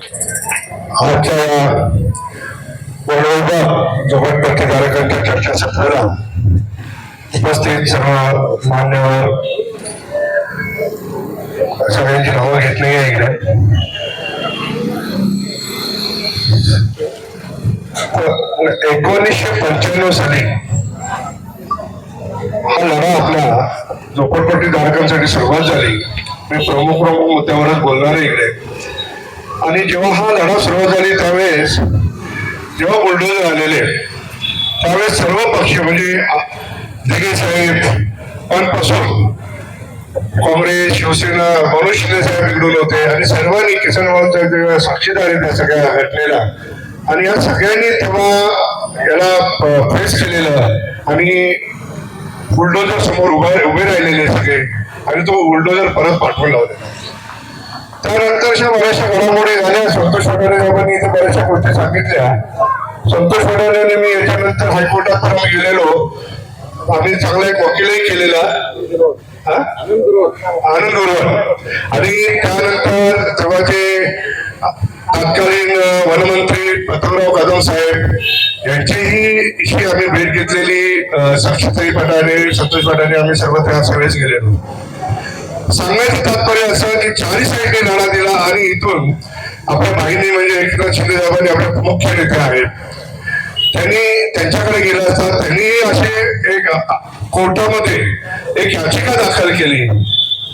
आजच्या या वडोबा झोपडपट्टी कार्यक्रमाच्या चर्चासत्राला उपस्थित सर्व मान्यवर सगळ्यांची नावं घेतली आहे इकडे. एकोणीसशे पंच्याण्णव साली हा लढा आपला झोपडपट्टी धारकांसाठी सुरुवात झाली. मी प्रमुख प्रमुख मुद्द्यावरच बोलणार आहे इकडे. आणि जेव्हा हा लढा सुरुवात झाली त्यावेळेस जेव्हा बुलडोजर आलेले त्यावेळेस सर्व पक्ष म्हणजे दिगे साहेबपासून काँग्रेस शिवसेना मनोज शिंदे साहेब इकडून होते आणि सर्वांनी किसन साहेब साक्षीदार आहे त्या सगळ्या घटनेला. आणि या सगळ्यांनी तेव्हा याला फेस केलेलं आणि बुलडोजर समोर उभे उभे राहिलेले सगळे आणि तो बुलडोजर परत पाठवला होता त्यानंतर अशा बऱ्याचशा घडामोडी झाल्या संतोष वडारे साहेबांनी इथे बऱ्याचशा गोष्टी सांगितल्या. संतोष वडारेने मी याच्यानंतर हायकोर्टात पण गेलेलो. आम्ही चांगला एक वकीलही केलेला. आनंद गुरुवार आणि त्यानंतर तेव्हाचे तत्कालीन वनमंत्री प्रतापराव कदम साहेब यांचीही आम्ही भेट घेतलेली अं, साक्षीताई संतोष पटाने आम्ही सर्वत्र त्या सगळेच गेलेलो. सांगायचं तात्पर्य असं की चाळीस साईडने लढा दिला आणि इथून आपल्या बाईंनी म्हणजे एकनाथ शिंदे साहेबांनी आपले मुख्य नेते आहेत. त्यांनी त्यांच्याकडे गेला असता त्यांनी असे एक कोर्टामध्ये एक याचिका दाखल केली.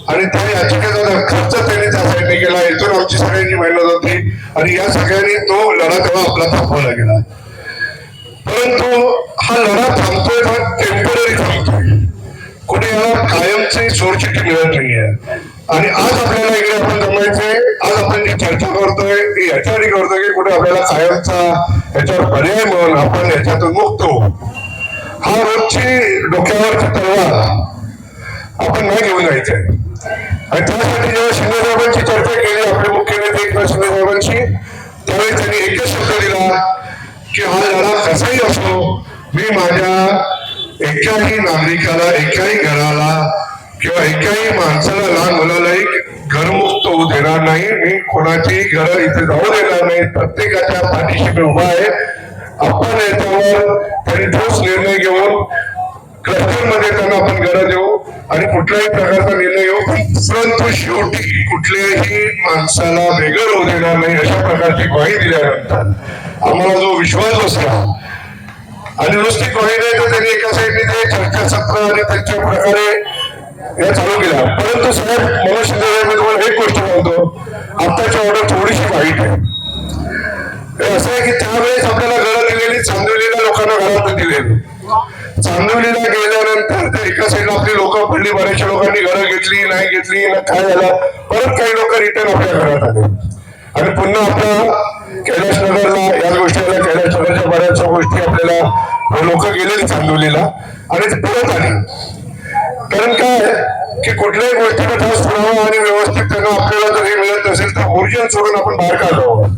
आणि त्या याचिकेचा खर्च त्यांनी त्या साईडने केला इथून आमची सगळ्यांची मेहनत होती आणि या सगळ्यांनी तो लढा तेव्हा आपला थांबवला गेला. परंतु हा लढा थांबतोय हा टेंपररी थांबतोय. आपल्याला याला कायमची मिळत नाहीये. आणि आज आपल्याला इकडे आपण जमायचंय आज आपण जी चर्चा करतोय ती याच्यासाठी करतोय की कुठे आपल्याला कायमचा याच्यावर पर्याय म्हणून आपण याच्यातून मुक्तो हा रोजची डोक्यावरची तलवार आपण नाही घेऊन जायचंय. आणि त्यासाठी जेव्हा शिंदेसाहेबांची चर्चा केली आपले मुख्य नेते एकनाथ शिंदेसाहेबांची त्यावेळी त्यांनी एकच शब्द दिला की हा लढा कसाही असो मी माझ्या एकाही नागरिकाला एकाही घराला किंवा एकाही माणसाला लहान एक घरमुक्त होऊ देणार नाही. मी कोणाची घर इथे जाऊ देणार नाही. प्रत्येकाच्या पाठीशी मी उभा आहे. आपण याच्यावर त्यांनी ठोस निर्णय घेऊन क्लस्टरमध्ये त्यांना आपण घरं देऊ आणि कुठल्याही प्रकारचा निर्णय घेऊ. परंतु शेवटी कुठल्याही माणसाला बेघर होऊ देणार नाही अशा प्रकारची ग्वाही दिल्यानंतर आम्हाला जो विश्वास बसला आणि नुसती ग्वाही नाही त्यांनी एका साईडने ते चर्चासत्र आणि त्यांच्या प्रकारे या चालू केला. परंतु साहेब मनोज शिंदे मी तुम्हाला एक गोष्ट म्हणतो आत्ताची ऑर्डर थोडीशी वाईट आहे. असं आहे की त्यावेळेस आपल्याला घरं दिलेली चांदवलीला लोकांना घरात दिलेली. चांदवलीला गेल्यानंतर ते एका साईडला आपली लोक पडली बऱ्याचशा लोकांनी घरं घेतली नाही घेतली ना काय झालं. परत काही लोक रिटर्न आपल्या घरात आले. आणि पुन्हा आपला कैलासनगरला या गोष्टी आल्या कैलास बऱ्याचशा गोष्टी आपल्याला लोक गेलेली चांदवलीला आणि ते परत आले. कारण काय? की कुठल्याही गोष्टीला ठोस पुरावा आणि व्यवस्थित त्यांना आपल्याला जर हे मिळत नसेल तर ओरिजिनल सोडून आपण बाहेर काढावं.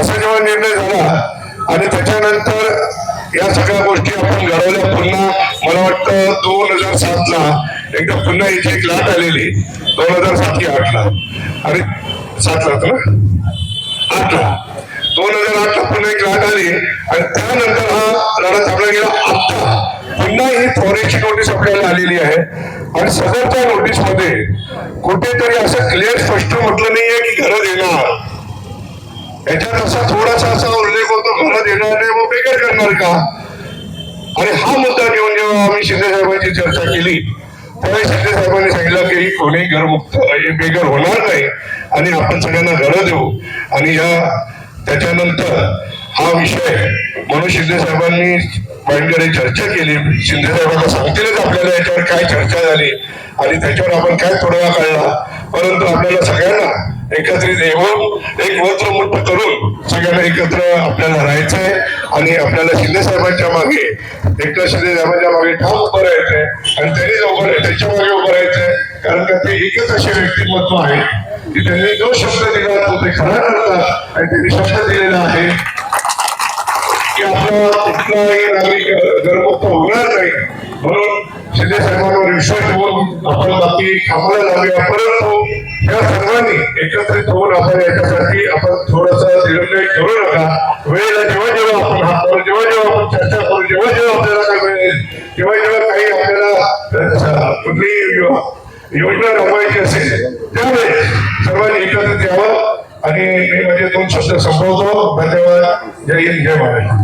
असा जेव्हा निर्णय झाला आणि त्याच्यानंतर या सगळ्या गोष्टी आपण घडवल्या पुन्हा मला वाटतं दोन हजार सात ला एकदा पुन्हा इथे एक लाट आलेली. दोन हजार सात की आठ ला आणि सात ला होतं ना? आठ ला दोन हजार आठ ला पुन्हा एक लाट आली आणि त्यानंतर हा लढा थांबला गेला. आता पुन्हा ही फॉरेनची नोटीस आपल्याला आलेली आहे. आणि सदरच्या नोटीसमध्ये कुठेतरी असं क्लिअर स्पष्ट म्हटलं नाहीये की घरं देणार. याच्यात असा थोडासा असा उल्लेख होतो घरात येणार नाही मग बेकार करणार का? आणि हा मुद्दा घेऊन जेव्हा आम्ही शिंदे साहेबांची चर्चा केली त्यावेळी शिंदे साहेबांनी सांगितलं की कोणी घरमुक्त बेघर होणार नाही. आणि आपण सगळ्यांना घरं देऊ. आणि या त्याच्यानंतर हा विषय म्हणून शिंदे साहेबांनी मांडकडे चर्चा केली. शिंदे साहेबांना सांगतीलच आपल्याला याच्यावर काय चर्चा झाली आणि त्याच्यावर आपण काय तोडगा काढला. परंतु आपल्याला सगळ्यांना एकत्रित येऊन एक वस्त्रमुठ करून सगळ्यांना एकत्र आपल्याला राहायचं आहे आणि आपल्याला शिंदे साहेबांच्या मागे एकनाथ शिंदे साहेबांच्या मागे ठाम उभं राहायचंय आणि त्यांनी उभं राहायचं त्यांच्या मागे उभं राहायचंय. कारण का ते एकच असे व्यक्तिमत्व आहे तिथे जो शब्द दिला तो ते खरा करतात आणि त्यांनी शब्द दिलेला आहे. की आपला कुठलाही नागरिक गर्भमुक्त होणार नाही म्हणून शिंदे साहेबांवर विश्वास ठेवून आपण बाकी कामाला लावूया परंतु या सर्वांनी एकत्रित होऊन आपण याच्यासाठी आपण थोडासा निर्णय करू नका. वेळेला जेव्हा जेव्हा आपण हात जेव्हा जेव्हा आपण चर्चा करू जेव्हा जेव्हा आपल्याला काय मिळेल जेव्हा जेव्हा काही आपल्याला योजना राबवायची असेल त्यामुळे सर्वांनी एकत्र यावं. आणि मी माझे दोन शब्द संपवतो. धन्यवाद. जय हिंद. जय महाराष्ट्र.